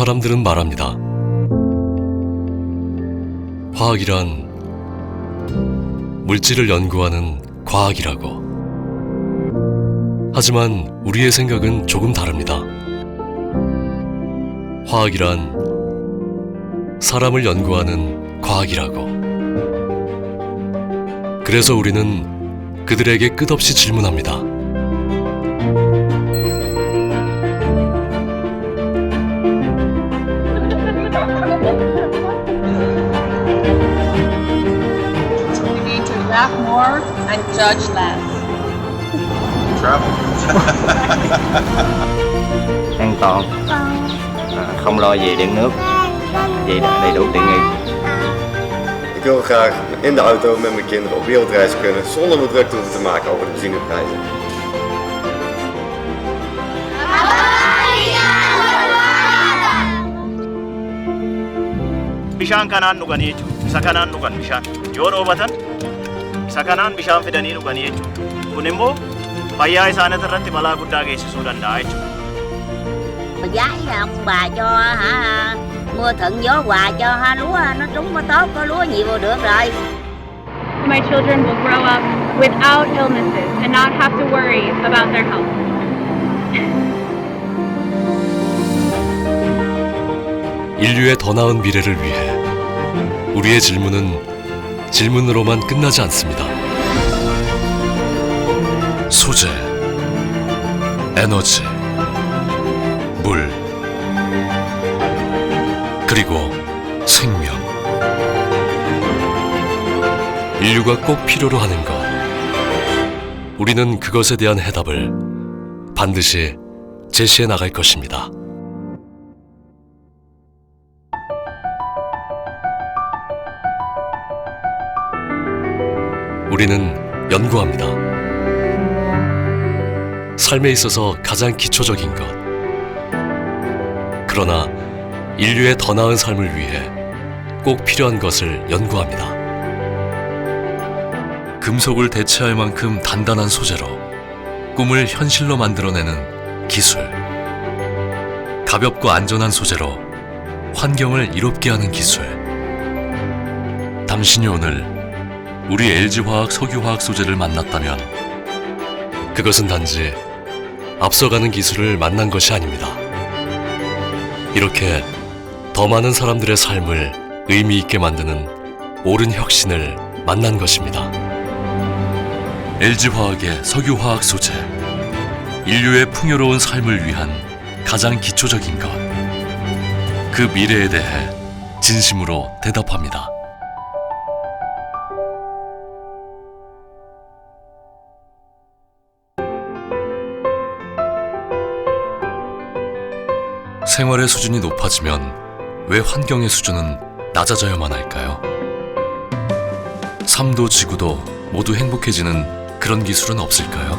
사람들은 말합니다. 화학이란 물질을 연구하는 과학이라고. 하지만 우리의 생각은 조금 다릅니다. 화학이란 사람을 연구하는 과학이라고. 그래서 우리는 그들에게 끝없이 질문합니다. Judge less. travel. an toàn à, không lo về điện nước vậy đã đầy đủ tiện nghi Ik wil graag in de auto met mijn kinderen op wereldreis kunnen zonder me druk te hoeven te maken over de benzineprijzen. bishaan kanaan dhuganii jechuudha. Isa kanaan dhugan bishaan. Yoo dhoobatan isa kanaan bishaan fidanii dhuganii jechuudha. Kun immoo fayyaa isaanii irratti balaa guddaa geessisuu danda'a jechuudha. giá ông bà cho hả mưa thuận gió hòa cho ha lúa nó trúng có tốt có lúa nhiều được rồi My children will grow up without illnesses and not have to worry about their health. 인류의 더 나은 미래를 위해 우리의 질문은 질문으로만 끝나지 않습니다. 소재, 에너지, 물, 그리고 생명. 인류가 꼭 필요로 하는 것. 우리는 그것에 대한 해답을 반드시 제시해 나갈 것입니다. 우리는 연구합니다. 삶에 있어서 가장 기초적인 것. 그러나 인류의 더 나은 삶을 위해 꼭 필요한 것을 연구합니다. 금속을 대체할 만큼 단단한 소재로 꿈을 현실로 만들어내는 기술. 가볍고 안전한 소재로 환경을 이롭게 하는 기술. 당신이 오늘 우리 LG화학 석유화학 소재를 만났다면 그것은 단지 앞서가는 기술을 만난 것이 아닙니다. 이렇게 더 많은 사람들의 삶을 의미 있게 만드는 옳은 혁신을 만난 것입니다. LG화학의 석유화학 소재 인류의 풍요로운 삶을 위한 가장 기초적인 것. 그 미래에 대해 진심으로 대답합니다. 생활의 수준이 높아지면 왜 환경의 수준은 낮아져야만 할까요? 삶도 지구도 모두 행복해지는 그런 기술은 없을까요?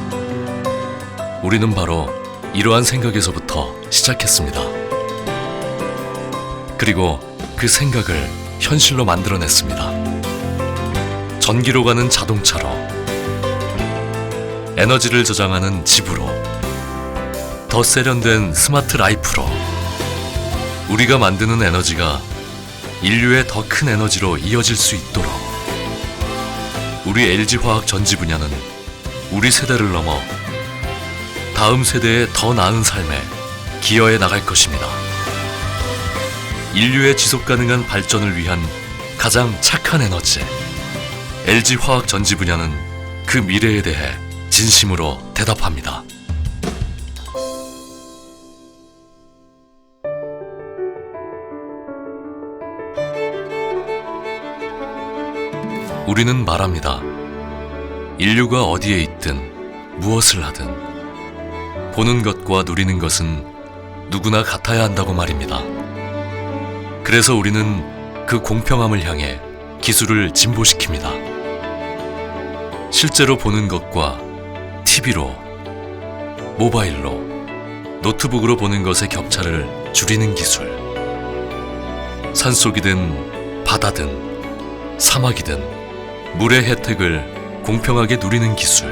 우리는 바로 이러한 생각에서부터 시작했습니다. 그리고 그 생각을 현실로 만들어냈습니다. 전기로 가는 자동차로, 에너지를 저장하는 집으로, 더 세련된 스마트 라이프로, 우리가 만드는 에너지가 인류의 더 큰 에너지로 이어질 수 있도록 우리 LG화학 전지 분야는 우리 세대를 넘어 다음 세대의 더 나은 삶에 기여해 나갈 것입니다. 인류의 지속 가능한 발전을 위한 가장 착한 에너지 LG화학 전지 분야는 그 미래에 대해 진심으로 대답합니다. 우리는 말합니다. 인류가 어디에 있든 무엇을 하든 보는 것과 누리는 것은 누구나 같아야 한다고 말입니다. 그래서 우리는 그 공평함을 향해 기술을 진보시킵니다. 실제로 보는 것과 TV로, 모바일로, 노트북으로 보는 것의 격차를 줄이는 기술. 산속이든 바다든 사막이든 물의 혜택을 공평하게 누리는 기술.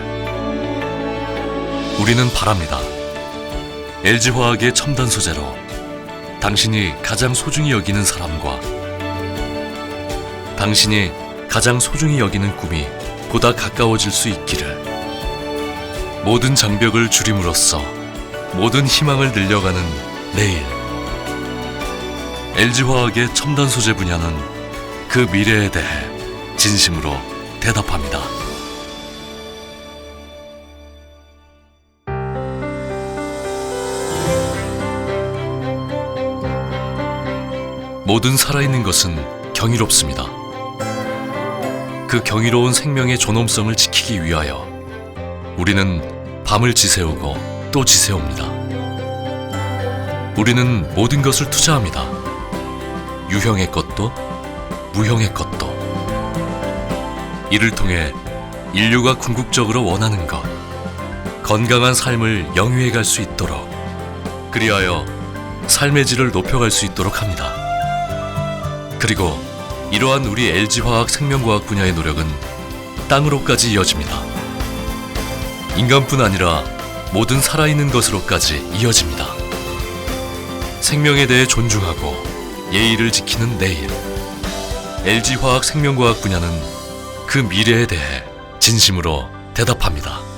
우리는 바랍니다. LG화학의 첨단 소재로 당신이 가장 소중히 여기는 사람과 당신이 가장 소중히 여기는 꿈이 보다 가까워질 수 있기를. 모든 장벽을 줄임으로써 모든 희망을 늘려가는 내일. LG화학의 첨단 소재 분야는 그 미래에 대해 진심으로 대답합니다. 모든 살아있는 것은 경이롭습니다. 그 경이로운 생명의 존엄성을 지키기 위하여 우리는 밤을 지새우고 또 지새웁니다. 우리는 모든 것을 투자합니다. 유형의 것도 무형의 것도 이를 통해 인류가 궁극적으로 원하는 것 건강한 삶을 영위해 갈 수 있도록 그리하여 삶의 질을 높여갈 수 있도록 합니다. 그리고 이러한 우리 LG화학 생명과학 분야의 노력은 땅으로까지 이어집니다. 인간뿐 아니라 모든 살아있는 것으로까지 이어집니다. 생명에 대해 존중하고 예의를 지키는 내일. LG화학 생명과학 분야는 그 미래에 대해 진심으로 대답합니다.